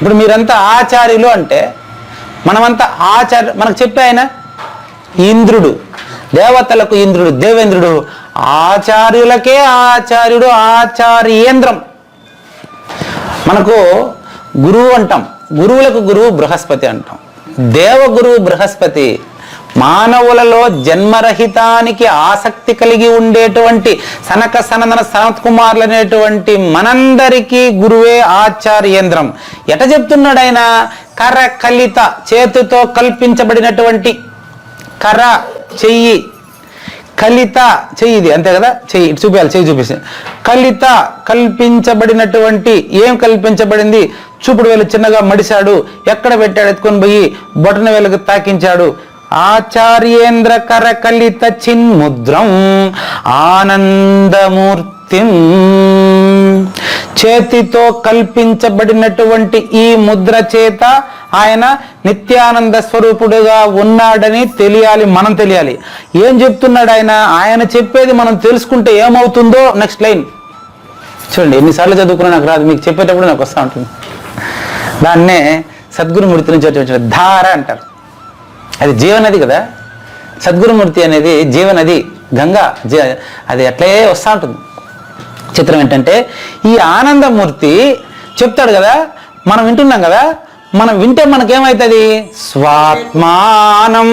ఇప్పుడు మీరంతా ఆచార్యులు అంటే మనమంతా ఆచార్య మనకు చెప్పే ఆయన ఇంద్రుడు దేవతలకు ఇంద్రుడు దేవేంద్రుడు. ఆచార్యులకే ఆచార్యుడు ఆచార్యేంద్రం. మనకు గురువు అంటాం. గురువులకు గురువు బృహస్పతి అంటాం. దేవగురువు బృహస్పతి. మానవులలో జన్మరహితానికి ఆసక్తి కలిగి ఉండేటువంటి సనక సనందన సనత్ కుమార్లు అనేటువంటి మనందరికీ గురువే ఆచార్యేంద్రం. ఎట చెప్తున్నాడు ఆయన కర కలిత చేతితో కల్పించబడినటువంటి కర్ర చెయ్యి. కలిత చెయ్యి ఇది అంతే కదా? చెయ్యి చూపించాలి చెయ్యి చూపిస్తే కలిత కల్పించబడినటువంటి ఏం కల్పించబడింది? చూపుడు వేలు చిన్నగా మడిశాడు ఎక్కడ పెట్టాడు? ఎత్తుకొని పోయి బొటన వేలకు తాకించాడు. ఆచార్యేంద్ర కరకలిత చిన్ముద్రం ఆనందమూర్తిం. చేతితో కల్పించబడినటువంటి ఈ ముద్ర చేత ఆయన నిత్యానంద స్వరూపుడుగా ఉన్నాడని తెలియాలి మనం తెలియాలి. ఏం చెప్తున్నాడు ఆయన? ఆయన చెప్పేది మనం తెలుసుకుంటే ఏమవుతుందో? నెక్స్ట్ లైన్ చూడండి ఎన్నిసార్లు చదువుకున్నా నాకు రాదు. మీకు చెప్పేటప్పుడు నాకు వస్తూ ఉంటుంది. దాన్నే సద్గురుమూర్తి నుంచి వచ్చి ధార అంటారు. అది జీవనది కదా. సద్గురుమూర్తి అనేది జీవనది గంగా జీ- అది అట్లే వస్తూ ఉంటుంది. చిత్రం ఏంటంటే ఈ ఆనందమూర్తి చెప్తాడు కదా మనం వింటున్నాం కదా మనం వింటే మనకేమవుతుంది స్వాత్మానం.